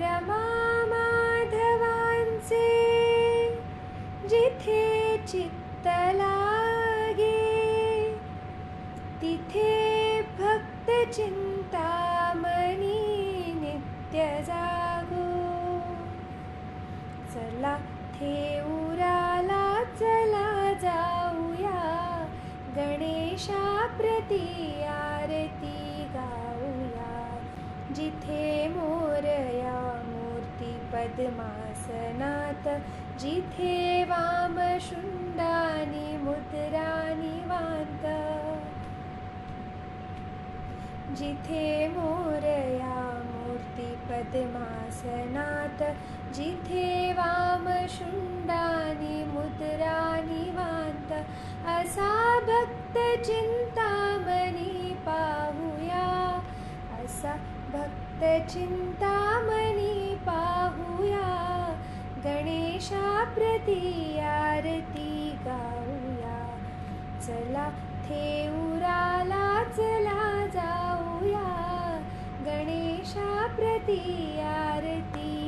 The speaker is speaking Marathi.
रमा माधवांचे जिथे चित्त लागे तिथे भक्त चिंतामणी नित्य जागो. चला थेउराला चला जाऊया गणेशा प्रती आरती. जिथे मोरया मूर्ती पद्मासनात जिथे वामशुंडानी मुद्रा निवांत जिथे मोरया मूर्ती पद्मासनात जिथे वामशुंडानी मुद्रा निवांत असा भक्त भक्त चिंतामणी पाहूया. गणेशा प्रती आरती गाऊया. चला थेऊराला चला जाऊया. गणेशा प्रती आरती